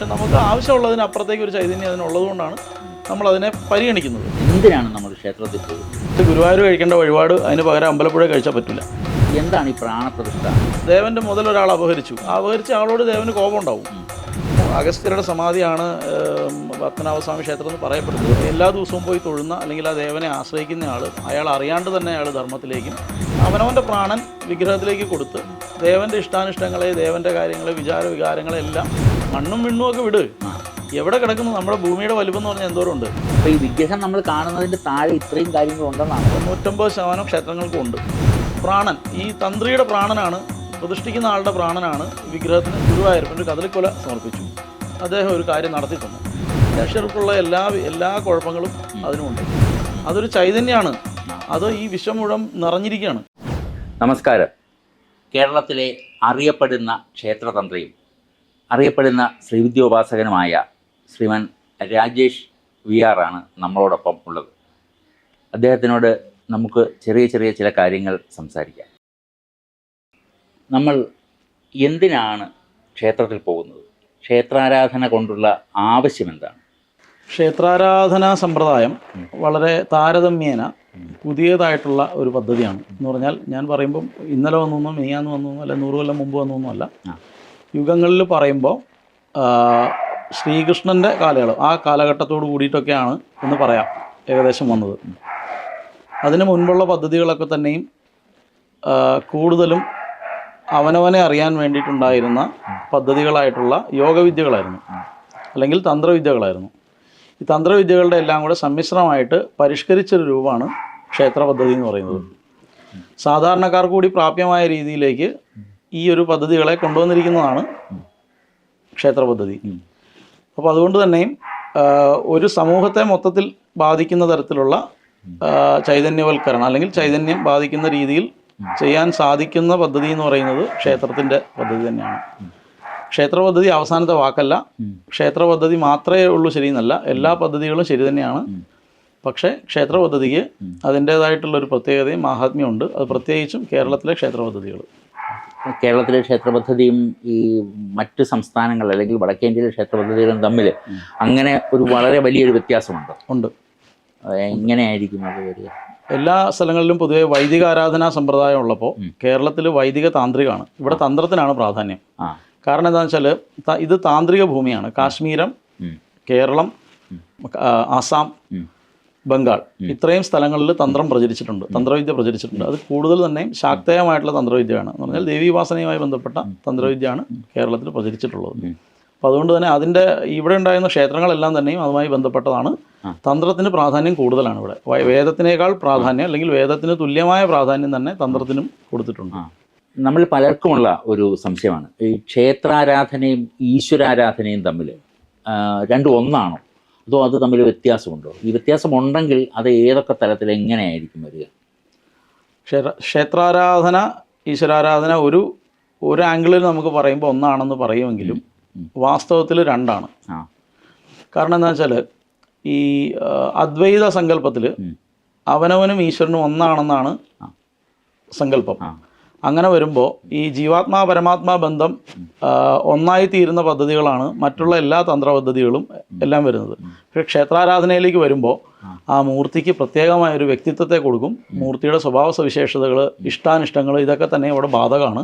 പക്ഷെ നമുക്ക് ആവശ്യമുള്ളതിന് അപ്പുറത്തേക്ക് ഒരു ചൈതന്യം അതിനുള്ളത് കൊണ്ടാണ് നമ്മൾ അതിനെ പരിഗണിക്കുന്നത്. എന്തിനാണ് നമ്മൾ ക്ഷേത്രത്തിൽ പോകുന്നത് ഇത് ഗുരുവായൂർ കഴിക്കേണ്ട വഴിപാട് അതിന് പകരം അമ്പലപ്പുഴ കഴിച്ചാൽ പറ്റില്ല. എന്താണ് ഈ പ്രാണപ്രതിഷ്ഠ? ദേവന്റെ മുതൽ ഒരാൾ അപഹരിച്ചു. അപഹരിച്ച ആളോട് ദേവന് കോപം ഉണ്ടാവും. അഗസ്ത്യരുടെ സമാധിയാണ് പത്മനാഭസ്വാമി ക്ഷേത്രം എന്ന് പറയപ്പെടുന്നത്. എല്ലാ ദിവസവും പോയി തൊഴുന്ന അല്ലെങ്കിൽ ആ ദേവനെ ആശ്രയിക്കുന്ന ആൾ അയാൾ അറിയാണ്ട് തന്നെ അയാൾ ധർമ്മത്തിലേക്കും അവനവന്റെ പ്രാണൻ വിഗ്രഹത്തിലേക്ക് കൊടുത്ത് ദേവന്റെ ഇഷ്ടാനിഷ്ടങ്ങളെ ദേവന്റെ കാര്യങ്ങളെ വിചാര വികാരങ്ങളെല്ലാം മണ്ണും വിണ്ണും ഒക്കെ വിട്. എവിടെ കിടക്കുന്നു? നമ്മുടെ ഭൂമിയുടെ വലുപ്പം എന്ന് പറഞ്ഞാൽ എന്തോരം ഉണ്ട്? അപ്പോൾ ഈ വിഗ്രഹം നമ്മൾ കാണുന്നതിന്റെ താഴെ ഇത്രയും കാര്യങ്ങളുണ്ടെന്നാണ് തൊണ്ണൂറ്റൊമ്പത് ശതമാനം ക്ഷേത്രങ്ങൾക്കും ഉണ്ട്. പ്രാണൻ ഈ തന്ത്രിയുടെ പ്രാണനാണ് പ്രതിഷ്ഠിക്കുന്ന ആളുടെ പ്രാണനാണ് വിഗ്രഹത്തിന് ഗുരുവായൂരപ്പന്റെ കഥലിക്കൊല സമർപ്പിച്ചു. അദ്ദേഹം ഒരു കാര്യം നടത്തി തന്നു മനുഷ്യർക്കുള്ള എല്ലാ എല്ലാ കുഴപ്പങ്ങളും അതിനുമുണ്ട്. അതൊരു ചൈതന്യമാണ് അത് ഈ വിശ്വം മുഴുവൻ നിറഞ്ഞിരിക്കുകയാണ്. നമസ്കാരം. കേരളത്തിലെ അറിയപ്പെടുന്ന ക്ഷേത്രതന്ത്രിയും അറിയപ്പെടുന്ന ശ്രീവിദ്യോപാസകനുമായ ശ്രീമൻ രാജേഷ് വി ആറാണ് നമ്മളോടൊപ്പം ഉള്ളത്. അദ്ദേഹത്തിനോട് നമുക്ക് ചെറിയ ചെറിയ ചില കാര്യങ്ങൾ സംസാരിക്കാം. നമ്മൾ എന്തിനാണ് ക്ഷേത്രത്തിൽ പോകുന്നത്? ക്ഷേത്രാരാധന കൊണ്ടുള്ള ആവശ്യം എന്താണ് ക്ഷേത്രാരാധനാ സമ്പ്രദായം വളരെ താരതമ്യേന പുതിയതായിട്ടുള്ള ഒരു പദ്ധതിയാണ്. എന്ന് പറഞ്ഞാൽ ഞാൻ പറയുമ്പം ഇന്നലെ വന്നൊന്നും മിനിയാന്ന് വന്നൊന്നും അല്ല നൂറ് കൊല്ലം മുമ്പ് വന്നൊന്നും അല്ല. യുഗങ്ങളിൽ പറയുമ്പോൾ ശ്രീകൃഷ്ണന്റെ കാലയളവ് ആ കാലഘട്ടത്തോട് കൂടിയിട്ടൊക്കെയാണ് എന്ന് പറയാം ഏകദേശം വന്നത്. അതിന് മുൻപുള്ള പദ്ധതികളൊക്കെ തന്നെയും കൂടുതലും അവനവനെ അറിയാൻ വേണ്ടിയിട്ടുണ്ടായിരുന്ന പദ്ധതികളായിട്ടുള്ള യോഗവിദ്യകളായിരുന്നു. അല്ലെങ്കിൽ തന്ത്രവിദ്യകളായിരുന്നു. ഈ തന്ത്രവിദ്യകളുടെ എല്ലാം കൂടെ സമ്മിശ്രമായിട്ട് പരിഷ്കരിച്ചൊരു രൂപമാണ് ക്ഷേത്ര പദ്ധതി എന്ന് പറയുന്നത്. സാധാരണക്കാർക്ക് കൂടി പ്രാപ്യമായ രീതിയിലേക്ക് ഈ ഒരു പദ്ധതികളെ കൊണ്ടുവന്നിരിക്കുന്നതാണ് ക്ഷേത്ര പദ്ധതി. അപ്പോൾ അതുകൊണ്ട് തന്നെയും ഒരു സമൂഹത്തെ മൊത്തത്തിൽ ബാധിക്കുന്ന തരത്തിലുള്ള ചൈതന്യവൽക്കരണം അല്ലെങ്കിൽ ചൈതന്യം ബാധിക്കുന്ന രീതിയിൽ ചെയ്യാൻ സാധിക്കുന്ന പദ്ധതി എന്ന് പറയുന്നത് ക്ഷേത്രത്തിന്റെ പദ്ധതി തന്നെയാണ്. ക്ഷേത്ര പദ്ധതി അവസാനത്തെ വാക്കല്ല. ക്ഷേത്ര പദ്ധതി മാത്രമേ ഉള്ളൂ ശരി എന്നല്ല എല്ലാ പദ്ധതികളും ശരി തന്നെയാണ്. പക്ഷേ ക്ഷേത്ര പദ്ധതിക്ക് അതിന്റേതായിട്ടുള്ള ഒരു പ്രത്യേകതയും മാഹാത്മ്യമുണ്ട്. അത് പ്രത്യേകിച്ചും കേരളത്തിലെ ക്ഷേത്ര പദ്ധതികൾ. കേരളത്തിലെ ക്ഷേത്ര പദ്ധതിയും ഈ മറ്റ് സംസ്ഥാനങ്ങൾ അല്ലെങ്കിൽ വടക്കേന്ത്യയിലെ ക്ഷേത്ര പദ്ധതികളും തമ്മിൽ അങ്ങനെ ഒരു വളരെ വലിയൊരു വ്യത്യാസമുണ്ട്. ഉണ്ട്. എങ്ങനെയായിരിക്കും അത് വരിക. എല്ലാ സ്ഥലങ്ങളിലും പൊതുവെ വൈദിക ആരാധനാ സമ്പ്രദായം ഉള്ളപ്പോൾ കേരളത്തിൽ വൈദിക താന്ത്രികമാണ്. ഇവിടെ തന്ത്രത്തിനാണ് പ്രാധാന്യം. കാരണം എന്താണെന്ന് വെച്ചാൽ ഇത് താന്ത്രിക ഭൂമിയാണ്. കാശ്മീരം കേരളം ആസാം ബംഗാൾ ഇത്രയും സ്ഥലങ്ങളിൽ തന്ത്രം പ്രചരിച്ചിട്ടുണ്ട്. തന്ത്രവിദ്യ പ്രചരിച്ചിട്ടുണ്ട്. അത് കൂടുതൽ തന്നെ ശാക്തയമായിട്ടുള്ള തന്ത്രവിദ്യയാണ്. എന്ന് പറഞ്ഞാൽ ദേവീവാസനയുമായി ബന്ധപ്പെട്ട തന്ത്രവിദ്യയാണ് കേരളത്തിൽ പ്രചരിച്ചിട്ടുള്ളത്. അപ്പോൾ അതുകൊണ്ട് തന്നെ അതിന്റെ ഇവിടെ ഉണ്ടായിരുന്ന ക്ഷേത്രങ്ങളെല്ലാം തന്നെയും അതുമായി ബന്ധപ്പെട്ടതാണ്. തന്ത്രത്തിന് പ്രാധാന്യം കൂടുതലാണ് ഇവിടെ. വേദത്തിനേക്കാൾ പ്രാധാന്യം അല്ലെങ്കിൽ വേദത്തിന് തുല്യമായ പ്രാധാന്യം തന്നെ തന്ത്രത്തിനും കൊടുത്തിട്ടുണ്ട്. നമ്മൾ പലർക്കുമുള്ള ഒരു സംശയമാണ്. ഈ ക്ഷേത്രാരാധനയും ഈശ്വരാരാധനയും തമ്മിൽ രണ്ടും ഒന്നാണോ? അതോ അത് തമ്മിൽ വ്യത്യാസമുണ്ടോ? ഈ വ്യത്യാസമുണ്ടെങ്കിൽ അത് ഏതൊക്കെ തലത്തിൽ എങ്ങനെയായിരിക്കും വരിക? ക്ഷേത്ര ക്ഷേത്രാരാധന ഈശ്വരാരാധന ഒരു ഒരു ആംഗിളിൽ നമുക്ക് പറയുമ്പോൾ ഒന്നാണെന്ന് പറയുമെങ്കിലും വാസ്തവത്തിൽ രണ്ടാണ്. കാരണം എന്താ വെച്ചാൽ ഈ അദ്വൈത സങ്കല്പത്തിൽ അവനവനും ഈശ്വരനും ഒന്നാണെന്നാണ്. സങ്കല്പം. അങ്ങനെ വരുമ്പോൾ ഈ ജീവാത്മാ പരമാത്മാ ബന്ധം ഒന്നായി തീരുന്ന പദ്ധതികളാണ് മറ്റുള്ള എല്ലാ തന്ത്ര പദ്ധതികളും എല്ലാം വരുന്നത്. പക്ഷേ ക്ഷേത്രാരാധനയിലേക്ക് വരുമ്പോൾ ആ. മൂർത്തിക്ക് പ്രത്യേകമായ ഒരു വ്യക്തിത്വത്തെ കൊടുക്കും. മൂർത്തിയുടെ സ്വഭാവ സവിശേഷതകൾ ഇഷ്ടാനിഷ്ടങ്ങൾ ഇതൊക്കെ തന്നെ ഇവിടെ ബാധകമാണ്.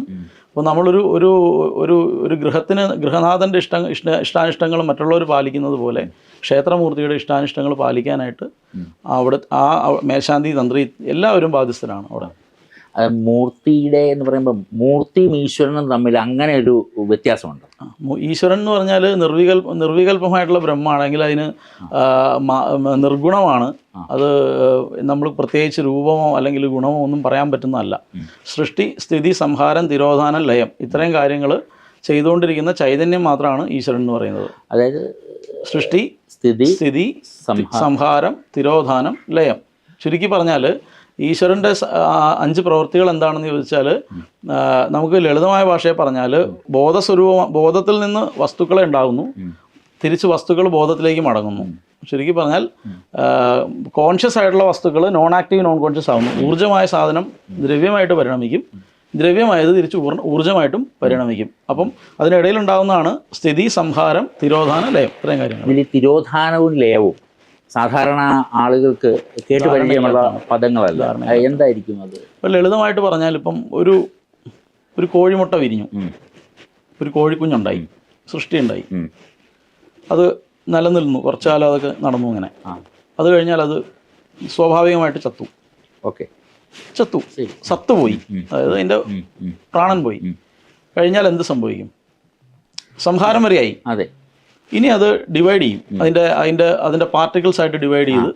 അപ്പോൾ നമ്മളൊരു ഒരു ഒരു ഒരു ഗൃഹത്തിന് ഗൃഹനാഥന്റെ ഇഷ്ട ഇഷ്ട ഇഷ്ടാനിഷ്ടങ്ങൾ മറ്റുള്ളവർ പാലിക്കുന്നത് പോലെ ക്ഷേത്രമൂർത്തിയുടെ ഇഷ്ടാനിഷ്ടങ്ങൾ പാലിക്കാനായിട്ട് അവിടെ ആ മേശാന്തി തന്ത്രി എല്ലാവരും ബാധ്യസ്ഥരാണ് അവിടെ. മൂർത്തിയുടെ എന്ന് പറയുമ്പോൾ മൂർത്തിയും ഈശ്വരനും തമ്മിൽ അങ്ങനെ ഒരു വ്യത്യാസമുണ്ട്. ഈശ്വരൻ എന്ന് പറഞ്ഞാൽ നിർവികൽപ നിർവികൽപമായിട്ടുള്ള ബ്രഹ്മമാണെങ്കിൽ അതിന് നിർഗുണമാണ്. അത് നമ്മൾ പ്രത്യേകിച്ച് രൂപമോ അല്ലെങ്കിൽ ഗുണമോ ഒന്നും പറയാൻ പറ്റുന്നതല്ല. സൃഷ്ടി സ്ഥിതി സംഹാരം തിരോധാനം ലയം. ഇത്രയും കാര്യങ്ങൾ ചെയ്തുകൊണ്ടിരിക്കുന്ന ചൈതന്യം മാത്രമാണ് ഈശ്വരൻ എന്ന് പറയുന്നത്. അതായത് സൃഷ്ടി സ്ഥിതി സ്ഥിതി സംഹാരം. തിരോധാനം ലയം. ചുരുക്കി പറഞ്ഞാൽ ഈശ്വരന്റെ അഞ്ച് പ്രവൃത്തികൾ എന്താണെന്ന് ചോദിച്ചാൽ നമുക്ക് ലളിതമായ ഭാഷയെ പറഞ്ഞാൽ ബോധസ്വരൂപ ബോധത്തിൽ നിന്ന് വസ്തുക്കളെ ഉണ്ടാകുന്നു. തിരിച്ച് വസ്തുക്കൾ ബോധത്തിലേക്ക് മടങ്ങുന്നു. ചുരുക്കി പറഞ്ഞാൽ കോൺഷ്യസ് ആയിട്ടുള്ള വസ്തുക്കൾ നോൺ ആക്റ്റീവ് നോൺ കോൺഷ്യസ് ആകുന്നു ഊർജമായ സാധനം ദ്രവ്യമായിട്ട് പരിണമിക്കും. ദ്രവ്യമായത് തിരിച്ച് ഊർ ഊർജമായിട്ടും പരിണമിക്കും. അപ്പം അതിനിടയിൽ ഉണ്ടാകുന്നതാണ് സ്ഥിതി സംഹാരം തിരോധാന ലയം. ഇത്രയും കാര്യങ്ങൾ. ഇതിൽ തിരോധാനവും ലയവും സാധാരണ ആളുകൾക്ക് കേട്ട് പരിചയമുള്ള പദങ്ങളല്ല. എന്തായിരിക്കും അത്? ഇപ്പം ലളിതമായിട്ട് പറഞ്ഞാൽ ഇപ്പം ഒരു ഒരു കോഴിമുട്ട വിരിഞ്ഞു. ഒരു കോഴിക്കുഞ്ഞുണ്ടായി. സൃഷ്ടിയുണ്ടായി. ഉണ്ടായി അത് നിലനിന്നു കുറച്ചു കാലം അതൊക്കെ നടന്നു ഇങ്ങനെ. അത് കഴിഞ്ഞാൽ അത് സ്വാഭാവികമായിട്ട് ചത്തു. ഓക്കെ. ചത്തു സത്തുപോയി. അതായത് അതിന്റെ. പ്രാണൻ പോയി. കഴിഞ്ഞാൽ എന്ത് സംഭവിക്കും? സംഹാരം വരെയായി. അതെ. ഇനി അത് ഡിവൈഡ് ചെയ്യും. അതിന്റെ അതിന്റെ അതിന്റെ പാർട്ടിക്കിൾസ് ആയിട്ട് ഡിവൈഡ് ചെയ്ത്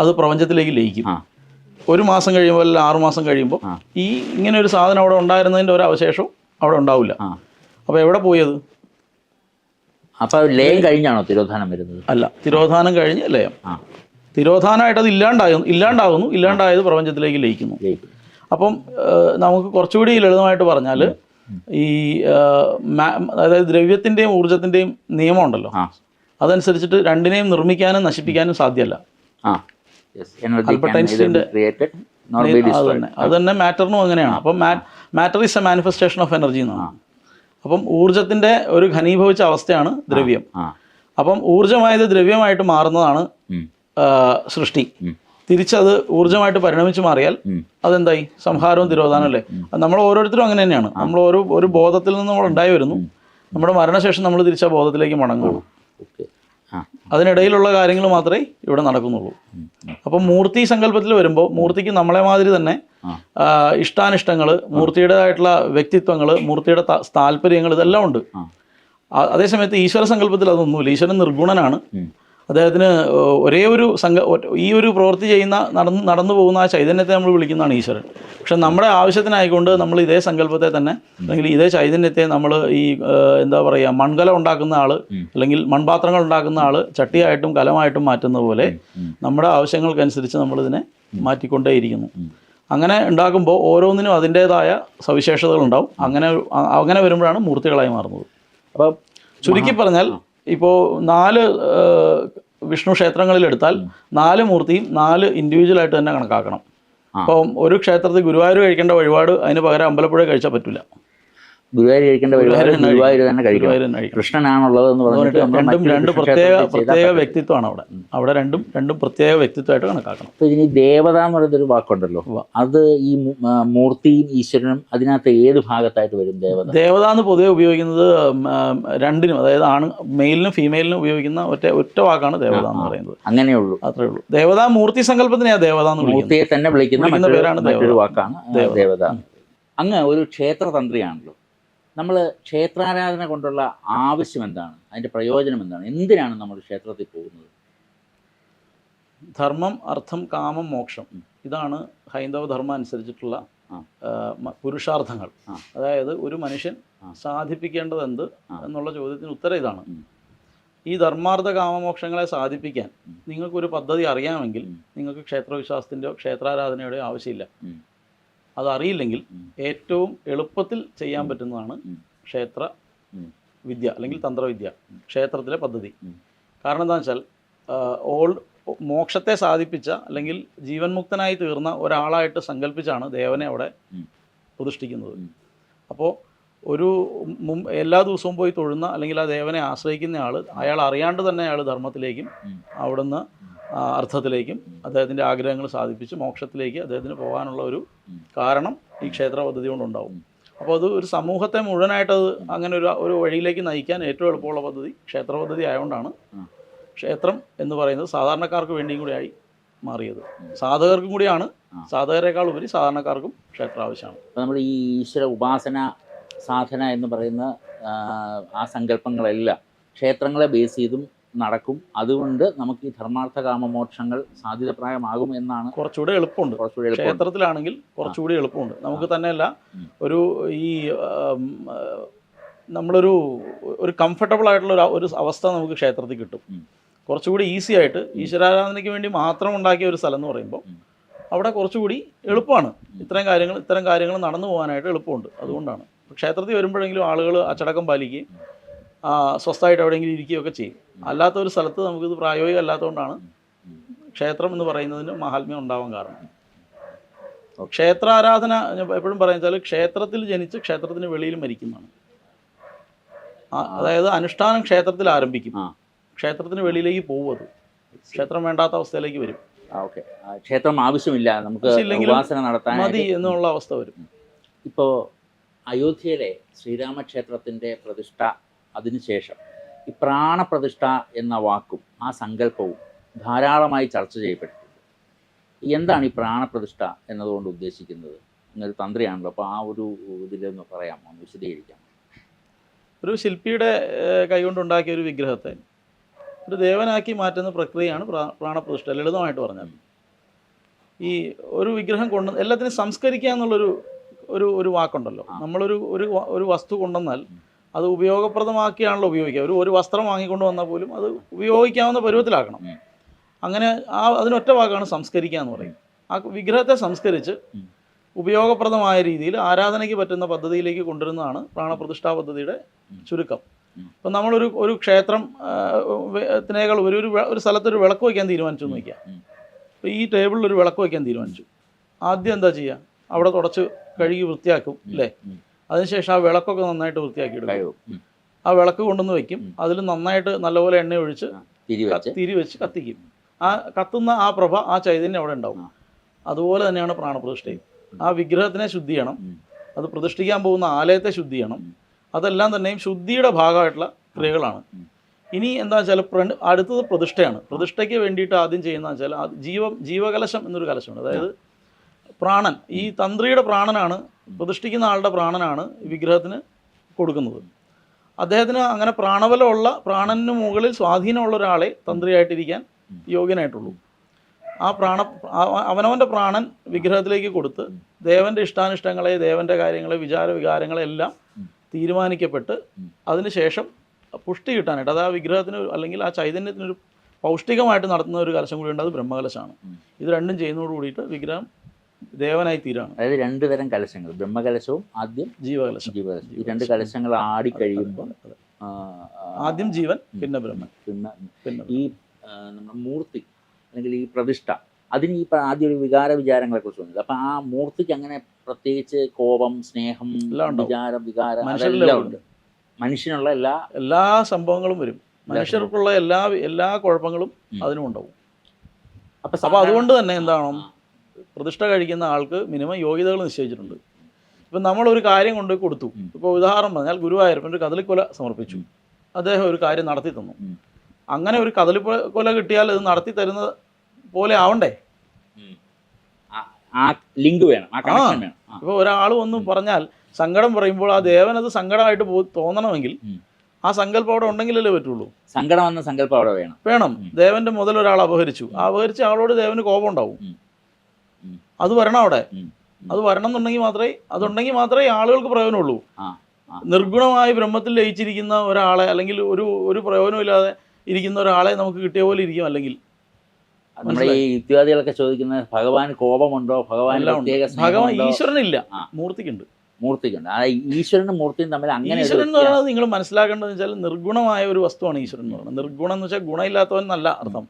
അത് പ്രപഞ്ചത്തിലേക്ക് ലയിക്കും. ഒരു മാസം കഴിയുമ്പോൾ അല്ലെങ്കിൽ ആറുമാസം കഴിയുമ്പോൾ ഈ ഇങ്ങനെ ഒരു സാധനം അവിടെ ഉണ്ടായിരുന്നതിന്റെ ഒരു അവശേഷവും അവിടെ ഉണ്ടാവില്ല. അപ്പോൾ എവിടെ പോയത് അത്? അപ്പൊ ലയം കഴിഞ്ഞാണോ തിരോധാനം വരുന്നത്? അല്ല തിരോധാനം കഴിഞ്ഞ് ലയം. തിരോധാനമായിട്ട് അത് ഇല്ലാണ്ടാകുന്നു ഇല്ലാണ്ടാകുന്നു ഇല്ലാണ്ടായത് പ്രപഞ്ചത്തിലേക്ക് ലയിക്കുന്നു. അപ്പം നമുക്ക് കുറച്ചുകൂടി ലളിതമായിട്ട് പറഞ്ഞാൽ ഈ അതായത് ദ്രവ്യത്തിന്റെയും ഊർജത്തിന്റെയും നിയമം ഉണ്ടല്ലോ. അതനുസരിച്ചിട്ട് രണ്ടിനെയും നിർമ്മിക്കാനും നശിപ്പിക്കാനും സാധ്യമല്ല. അത് തന്നെ. അത് തന്നെ മാറ്ററിനും അങ്ങനെയാണ്. അപ്പം matter is a manifestation of energy എന്നാണ്. അപ്പം ഊർജത്തിന്റെ ഒരു ഘനീഭവിച്ച അവസ്ഥയാണ് ദ്രവ്യം. അപ്പം ഊർജമായത് ദ്രവ്യമായിട്ട് മാറുന്നതാണ് സൃഷ്ടി. തിരിച്ചത് ഊർജമായിട്ട് പരിണമിച്ചു മാറിയാൽ അതെന്തായി? സംഹാരവും തിരോധാനം അല്ലേ? നമ്മൾ ഓരോരുത്തരും അങ്ങനെ തന്നെയാണ്. നമ്മൾ ഓരോ ഒരു ബോധത്തിൽ നിന്ന് നമ്മൾ ഉണ്ടായി വരുന്നു. നമ്മുടെ മരണശേഷം നമ്മൾ തിരിച്ച ബോധത്തിലേക്ക് മടങ്ങുള്ളൂ അതിനിടയിലുള്ള കാര്യങ്ങൾ മാത്രമേ ഇവിടെ നടക്കുന്നുള്ളൂ. അപ്പം മൂർത്തി സങ്കല്പത്തിൽ വരുമ്പോൾ മൂർത്തിക്ക് നമ്മളെ മാതിരി തന്നെ ഇഷ്ടാനിഷ്ടങ്ങൾ മൂർത്തിയുടേതായിട്ടുള്ള വ്യക്തിത്വങ്ങൾ മൂർത്തിയുടെ താല്പര്യങ്ങൾ ഇതെല്ലാം ഉണ്ട്. അതേസമയത്ത് ഈശ്വര സങ്കല്പത്തിൽ അതൊന്നുമില്ല. ഈശ്വരൻ നിർഗുണനാണ്. അദ്ദേഹത്തിന് ഒരേ ഒരു സംഘ ഈ ഒരു പ്രവൃത്തി ചെയ്യുന്ന നടന്ന് നടന്നു പോകുന്ന ആ ചൈതന്യത്തെ നമ്മൾ വിളിക്കുന്നതാണ് ഈശ്വരൻ. പക്ഷെ നമ്മുടെ ആവശ്യത്തിനായിക്കൊണ്ട് നമ്മൾ ഇതേ സങ്കല്പത്തെ തന്നെ അല്ലെങ്കിൽ ഇതേ ചൈതന്യത്തെ നമ്മൾ ഈ എന്താ പറയുക മൺകല ഉണ്ടാക്കുന്ന ആൾ അല്ലെങ്കിൽ മൺപാത്രങ്ങൾ ഉണ്ടാക്കുന്ന ആൾ ചട്ടിയായിട്ടും കലമായിട്ടും മാറ്റുന്ന പോലെ നമ്മുടെ ആവശ്യങ്ങൾക്കനുസരിച്ച് നമ്മളിതിനെ മാറ്റിക്കൊണ്ടേയിരിക്കുന്നു. അങ്ങനെ ഉണ്ടാക്കുമ്പോൾ ഓരോന്നിനും അതിന്റേതായ സവിശേഷതകളുണ്ടാവും. അങ്ങനെ അങ്ങനെ വരുമ്പോഴാണ് മൂർത്തികളായി മാറുന്നത്. അപ്പം ചുരുക്കി പറഞ്ഞാൽ ഇപ്പോൾ നാല് വിഷ്ണു ക്ഷേത്രങ്ങളിൽ എടുത്താൽ നാല് മൂർത്തിയും നാല് ഇൻഡിവിജ്വൽ ആയിട്ട് തന്നെ കണക്കാക്കണം. അപ്പം ഒരു ക്ഷേത്രത്തിൽ ഗുരുവായൂർ കഴിക്കേണ്ട വഴിപാട് അതിന് പകരം അമ്പലപ്പുഴ കഴിച്ചാൽ പറ്റില്ല ഗുരുവായൂർ കഴിക്കേണ്ട പരിപാടി ഗുരുവായൂർ തന്നെ കഴിക്കണം കൃഷ്ണനാണുള്ളത് എന്ന് പറഞ്ഞിട്ട് രണ്ടും രണ്ട് പ്രത്യേക പ്രത്യേക വ്യക്തിത്വമാണ് അവിടെ. അവിടെ രണ്ടും രണ്ടും പ്രത്യേക വ്യക്തിത്വമായിട്ട് കണക്കാക്കണം. അപ്പൊ ഇനി ദേവത എന്ന് പറയുന്നൊരു വാക്കുണ്ടല്ലോ. അത് ഈ മൂർത്തിയും ഈശ്വരനും അതിനകത്ത് ഏത് ഭാഗത്തായിട്ട് വരും ദേവത? ദേവത എന്ന് പൊതുവെ ഉപയോഗിക്കുന്നത് രണ്ടിനും അതായത് ആണ് മെയിലിനും ഫീമെയിലിനും ഉപയോഗിക്കുന്ന ഒറ്റ ഒറ്റ വാക്കാണ് ദേവത എന്ന് പറയുന്നത്. അങ്ങനെയുള്ളൂ. അത്രേ ഉള്ളൂ. ദേവത മൂർത്തി സങ്കല്പത്തിനെയാണ് ദേവത എന്ന് മൂർത്തിയെ തന്നെ വിളിക്കുന്ന പേരാണ് ദേവത. വാക്കാണ് ദേവത. അങ്ങ് ഒരു ക്ഷേത്രതന്ത്രിയാണല്ലോ. നമ്മൾ ക്ഷേത്രാരാധന കൊണ്ടുള്ള ആവശ്യം എന്താണ്? അതിന്റെ പ്രയോജനം എന്താണ്? എന്തിനാണ് നമ്മൾ ക്ഷേത്രത്തിൽ പോകുന്നത്? ധർമ്മം അർത്ഥം കാമം മോക്ഷം. ഇതാണ് ഹൈന്ദവ ധർമ്മം അനുസരിച്ചിട്ടുള്ള പുരുഷാർത്ഥങ്ങൾ. അതായത് ഒരു മനുഷ്യൻ. സാധിപ്പിക്കേണ്ടത് എന്ത് എന്നുള്ള ചോദ്യത്തിന് ഉത്തരം ഇതാണ്. ഈ ധർമാർത്ഥ കാമമോക്ഷങ്ങളെ സാധിപ്പിക്കാൻ. നിങ്ങൾക്കൊരു പദ്ധതി അറിയാമെങ്കിൽ നിങ്ങൾക്ക് ക്ഷേത്രവിശ്വാസത്തിന്റെയോ ക്ഷേത്രാരാധനയുടെയോ ആവശ്യമില്ല. അതറിയില്ലെങ്കിൽ. ഏറ്റവും എളുപ്പത്തിൽ ചെയ്യാൻ പറ്റുന്നതാണ് ക്ഷേത്ര. വിദ്യ അല്ലെങ്കിൽ തന്ത്രവിദ്യ ക്ഷേത്രത്തിലെ പദ്ധതി കാരണം എന്താണെന്ന് വെച്ചാൽ ഓൾ മോക്ഷത്തെ സാധിപ്പിച്ച അല്ലെങ്കിൽ ജീവൻ മുക്തനായി തീർന്ന ഒരാളായിട്ട് സങ്കല്പിച്ചാണ് ദേവനെ അവിടെ. പ്രതിഷ്ഠിക്കുന്നത്. അപ്പോൾ ഒരു എല്ലാ ദിവസവും പോയി തൊഴുന്ന അല്ലെങ്കിൽ ആ ദേവനെ ആശ്രയിക്കുന്ന ആൾ അയാൾ അറിയാണ്ട് തന്നെ അയാൾ ധർമ്മത്തിലേക്കും. അവിടുന്ന് അർത്ഥത്തിലേക്കും അദ്ദേഹത്തിന്റെ ആഗ്രഹങ്ങൾ സാധിപ്പിച്ച് മോക്ഷത്തിലേക്ക് അദ്ദേഹത്തിന് പോകാനുള്ള ഒരു കാരണം ഈ ക്ഷേത്ര പദ്ധതി കൊണ്ടുണ്ടാവും. അപ്പോൾ അത് ഒരു സമൂഹത്തെ മുഴുവനായിട്ടത് അങ്ങനെ ഒരു ഒരു വഴിയിലേക്ക് നയിക്കാൻ ഏറ്റവും എളുപ്പമുള്ള പദ്ധതി ക്ഷേത്ര പദ്ധതി ആയതുകൊണ്ടാണ് ക്ഷേത്രം എന്ന് പറയുന്നത് സാധാരണക്കാർക്ക് വേണ്ടിയും കൂടി ആയി മാറിയത്. സാധകർക്കും കൂടിയാണ്. സാധകരെക്കാൾ ഉപരി സാധാരണക്കാർക്കും ക്ഷേത്രം ആവശ്യമാണ്. നമ്മൾ ഈ ഈശ്വര ഉപാസന സാധന എന്ന് പറയുന്ന ആ സങ്കല്പങ്ങളെല്ലാം ക്ഷേത്രങ്ങളെ ബേസ് ചെയ്തും നടക്കും. അതുകൊണ്ട് നമുക്ക് ഈ ധർമാർത്ഥ കാമമോക്ഷങ്ങൾ സാധ്യതപ്രായമാകും എന്നാണ് കുറച്ചുകൂടെ എളുപ്പമുണ്ട്. കുറച്ചുകൂടി ക്ഷേത്രത്തിലാണെങ്കിൽ കുറച്ചുകൂടി എളുപ്പമുണ്ട്. നമുക്ക് തന്നെയല്ല ഒരു ഈ നമ്മളൊരു ഒരു കംഫർട്ടബിൾ ആയിട്ടുള്ള ഒരു അവസ്ഥ നമുക്ക് ക്ഷേത്രത്തിൽ കിട്ടും. കുറച്ചുകൂടി ഈസി ആയിട്ട് ഈശ്വരാരാധനയ്ക്ക് വേണ്ടി മാത്രം ഉണ്ടാക്കിയ ഒരു സ്ഥലം എന്ന് പറയുമ്പോൾ അവിടെ കുറച്ചുകൂടി എളുപ്പമാണ്. ഇത്തരം കാര്യങ്ങൾ ഇത്തരം കാര്യങ്ങൾ നടന്നു പോകാനായിട്ട് എളുപ്പമുണ്ട്. അതുകൊണ്ടാണ്. ക്ഷേത്രത്തിൽ വരുമ്പോഴെങ്കിലും ആളുകൾ അച്ചടക്കം പാലിക്കുകയും സ്വസ്ഥമായിട്ട് എവിടെയെങ്കിലും ഇരിക്കുകയൊക്കെ ചെയ്യും. അല്ലാത്ത ഒരു സ്ഥലത്ത് നമുക്കിത് പ്രായോഗികം അല്ലാത്തതുകൊണ്ടാണ് ക്ഷേത്രം എന്ന് പറയുന്നതിന് മഹാത്മ്യം ഉണ്ടാവാൻ കാരണം. ക്ഷേത്ര ആരാധന എപ്പോഴും പറയുന്നത് ക്ഷേത്രത്തിൽ ജനിച്ച് ക്ഷേത്രത്തിന് വെളിയിൽ മരിക്കുന്നതാണ്. അതായത് അനുഷ്ഠാനം ക്ഷേത്രത്തിൽ ആരംഭിക്കും. ക്ഷേത്രത്തിന് വെളിയിലേക്ക് പോകും അത്. ക്ഷേത്രം വേണ്ടാത്ത അവസ്ഥയിലേക്ക് വരും. ക്ഷേത്രം ആവശ്യമില്ല. നമുക്ക് നടത്താൻ മതി എന്നുള്ള അവസ്ഥ വരും. ഇപ്പോൾ അയോധ്യയിലെ ശ്രീരാമക്ഷേത്രത്തിന്റെ പ്രതിഷ്ഠ അതിനുശേഷം ഈ പ്രാണപ്രതിഷ്ഠ എന്ന വാക്കും ആ സങ്കല്പവും ധാരാളമായി ചർച്ച ചെയ്യപ്പെട്ടിട്ടുണ്ട്. എന്താണ് ഈ പ്രാണപ്രതിഷ്ഠ എന്നതുകൊണ്ട് ഉദ്ദേശിക്കുന്നത്? ഇങ്ങനൊരു തന്ത്രിയാണല്ലോ അപ്പോൾ ആ ഒരു ഇതിലൊന്ന് പറയാമോ? ഒന്ന് വിശദീകരിക്കാം. ഒരു ശില്പിയുടെ കൈകൊണ്ടുണ്ടാക്കിയ ഒരു വിഗ്രഹത്തെ ഒരു ദേവനാക്കി മാറ്റുന്ന പ്രക്രിയയാണ് പ്രാ- പ്രാണപ്രതിഷ്ഠ ലളിതമായിട്ട് പറഞ്ഞാൽ ഈ ഒരു വിഗ്രഹം കൊണ്ട് എല്ലാത്തിനും സംസ്കരിക്കുക എന്നുള്ളൊരു ഒരു ഒരു വാക്കുണ്ടല്ലോ. നമ്മളൊരു ഒരു ഒരു വസ്തു കൊണ്ടുവന്നാൽ അത് ഉപയോഗപ്രദമാക്കിയാണല്ലോ ഉപയോഗിക്കുക. ഒരു ഒരു വസ്ത്രം വാങ്ങിക്കൊണ്ട് വന്നാൽ പോലും അത് ഉപയോഗിക്കാവുന്ന പരുവത്തിലാക്കണം. അങ്ങനെ ആ അതിനൊറ്റ വാക്കാണ് സംസ്കരിക്കുക എന്ന് പറയും. ആ വിഗ്രഹത്തെ സംസ്കരിച്ച് ഉപയോഗപ്രദമായ രീതിയിൽ ആരാധനയ്ക്ക് പറ്റുന്ന പദ്ധതിയിലേക്ക് കൊണ്ടുവരുന്നതാണ് പ്രാണപ്രതിഷ്ഠാ പദ്ധതിയുടെ ചുരുക്കം. അപ്പം ഇപ്പം നമ്മളൊരു ഒരു ക്ഷേത്രം ത്തിനേക്കാൾ ഒരു ഒരു സ്ഥലത്തൊരു വിളക്ക് വയ്ക്കാൻ തീരുമാനിച്ചു എന്ന് വയ്ക്കാം ഉം. അപ്പോൾ ഈ ടേബിളിൽ ഒരു വിളക്ക് വയ്ക്കാൻ തീരുമാനിച്ചു. ആദ്യം എന്താ ചെയ്യുക? അവിടെ തുടച്ച് കഴുകി വൃത്തിയാക്കും അല്ലേ. അതിനുശേഷം ആ വിളക്കൊക്കെ നന്നായിട്ട് വൃത്തിയാക്കി എടുക്കും ആ വിളക്ക് കൊണ്ടുവന്ന് വെക്കും. അതിൽ നന്നായിട്ട് നല്ലപോലെ എണ്ണ ഒഴിച്ച് തിരി വെച്ച്. കത്തിക്കും. ആ കത്തുന്ന ആ പ്രഭ ആ ചൈതന്യം അവിടെ ഉണ്ടാവും. അതുപോലെ തന്നെയാണ് പ്രാണപ്രതിഷ്ഠയും. ആ വിഗ്രഹത്തിനെ ശുദ്ധി ചെയ്യണം അത് പ്രതിഷ്ഠിക്കാൻ പോകുന്ന ആലയത്തെ ശുദ്ധി ചെയ്യണം. അതെല്ലാം തന്നെയും ശുദ്ധിയുടെ ഭാഗമായിട്ടുള്ള ക്രിയകളാണ്. ഇനി എന്താ വെച്ചാൽ പ്രണ്ട് അടുത്തത് പ്രതിഷ്ഠയാണ്. പ്രതിഷ്ഠയ്ക്ക് വേണ്ടിയിട്ട് ആദ്യം ചെയ്യുന്ന വെച്ചാൽ ജീവ ജീവകലശം എന്നൊരു കലശമുണ്ട്. അതായത് പ്രാണൻ ഈ തന്ത്രിയുടെ പ്രാണനാണ് പ്രതിഷ്ഠിക്കുന്ന ആളുടെ പ്രാണനാണ് വിഗ്രഹത്തിന് കൊടുക്കുന്നത് അദ്ദേഹത്തിന് അങ്ങനെ പ്രാണബലമുള്ള പ്രാണന് മുകളിൽ സ്വാധീനമുള്ള ഒരാളെ തന്ത്രിയായിട്ടിരിക്കാൻ യോഗ്യനായിട്ടുള്ളൂ ആ പ്രാണ അവനവന്റെ പ്രാണൻ വിഗ്രഹത്തിലേക്ക് കൊടുത്ത് ദേവന്റെ ഇഷ്ടാനിഷ്ടങ്ങളെ ദേവന്റെ കാര്യങ്ങളെ വിചാര വികാരങ്ങളെല്ലാം. തീരുമാനിക്കപ്പെട്ട് അതിനുശേഷം പുഷ്ടി കിട്ടാനായിട്ട് അത് ആ വിഗ്രഹത്തിന് അല്ലെങ്കിൽ ആ ചൈതന്യത്തിനൊരു പൗഷ്ടികമായിട്ട് നടത്തുന്ന ഒരു കലശം കൂടി ഉണ്ട് അത് ബ്രഹ്മകലശമാണ് ഇത് രണ്ടും ചെയ്യുന്നതോട് കൂടിയിട്ട് വിഗ്രഹം ദേവനായി തീരാണ് അതായത് രണ്ട് തരം കലശങ്ങൾ. ബ്രഹ്മകലശവും ആദ്യം ജീവകലശം. ജീവകലശം. ഈ രണ്ട് കലശങ്ങൾ ആടി കഴിയുമ്പോൾ ആദ്യം ജീവൻ പിന്നെ ബ്രഹ്മൻ. പിന്നെ പിന്നെ ഈ നമ്മുടെ മൂർത്തി അല്ലെങ്കിൽ ഈ പ്രതിഷ്ഠ അതിന് ഈ ആദ്യ ഒരു വികാര വിചാരങ്ങളെ കുറിച്ച് വന്നില്ല അപ്പൊ ആ മൂർത്തിക്ക് അങ്ങനെ പ്രത്യേകിച്ച് കോപം സ്നേഹം എല്ലാം. വിചാരം വികാരം മനുഷ്യരിലെ ഉണ്ട്. മനുഷ്യനുള്ള എല്ലാ എല്ലാ സംഭവങ്ങളും വരും. മനുഷ്യർക്കുള്ള എല്ലാ എല്ലാ കുഴപ്പങ്ങളും അതിനും ഉണ്ടാവും. അപ്പൊ അതുകൊണ്ട് തന്നെ എന്താണോ. പ്രതിഷ്ഠ കഴിക്കുന്ന ആൾക്ക് മിനിമം യോഗ്യതകൾ നിശ്ചയിച്ചിട്ടുണ്ട്. ഇപ്പം നമ്മളൊരു കാര്യം കൊണ്ട് കൊടുത്തു. ഇപ്പോൾ ഉദാഹരണം പറഞ്ഞാൽ ഗുരുവായൂരപ്പൻ ഒരു കദളിക്കൊല സമർപ്പിച്ചു. അദ്ദേഹം ഒരു കാര്യം നടത്തി തന്നു. അങ്ങനെ ഒരു കദളി കൊല കിട്ടിയാൽ ഇത് നടത്തി തരുന്നത് പോലെ ആവണ്ടേ? ആ- ലിങ്ക് വേണം. ഇപ്പോൾ ഒരാൾ ഒന്ന് പറഞ്ഞാൽ സങ്കടം പറയുമ്പോൾ ആ ദേവൻ അത് സങ്കടമായിട്ട് തോന്നണമെങ്കിൽ ആ സങ്കല്പം അവിടെ ഉണ്ടെങ്കിലല്ലേ പറ്റുള്ളൂ. സങ്കടം എന്ന സങ്കല്പം അവിടെ വേണം. വേണം. ദേവന്റെ മുതൽ ഒരാൾ അപഹരിച്ചു. ആ അപഹരിച്ച ആളോട് ദേവന് കോപം ഉണ്ടാവും. അത് വരണം അവിടെ. അത് വരണം എന്നുണ്ടെങ്കിൽ മാത്രമേ അതുണ്ടെങ്കിൽ മാത്രമേ ആളുകൾക്ക് പ്രയോജനമുള്ളൂ. നിർഗുണമായി ബ്രഹ്മത്തിൽ ലയിച്ചിരിക്കുന്ന ഒരാളെ അല്ലെങ്കിൽ ഒരു ഒരു പ്രയോജനമില്ലാതെ ഇരിക്കുന്ന ഒരാളെ നമുക്ക് കിട്ടിയ പോലെ ഇരിക്കും അല്ലെങ്കിൽ. നമ്മുടെ ഈ യുക്തിവാദികളൊക്കെ ചോദിക്കുന്നത് ഭഗവാൻ കോപമുണ്ടോ? ഭഗവാൻ ഭഗവാൻ ഈശ്വരനില്ല. മൂർത്തിക്കുണ്ട്. മൂർത്തിക്കുണ്ട്. ആ ഈശ്വരനും മൂർത്തിയും തമ്മിൽ അങ്ങനെ ഈശ്വരൻ എന്ന് പറയുന്നത് നിങ്ങൾ മനസ്സിലാക്കേണ്ടതെന്ന് വെച്ചാൽ നിർഗുണമായ ഒരു വസ്തുവാണ് ഈശ്വരൻ എന്ന് പറയുന്നത്. നിർഗുണം എന്ന് വെച്ചാൽ ഗുണമില്ലാത്തവൻ എന്നല്ല അർത്ഥം.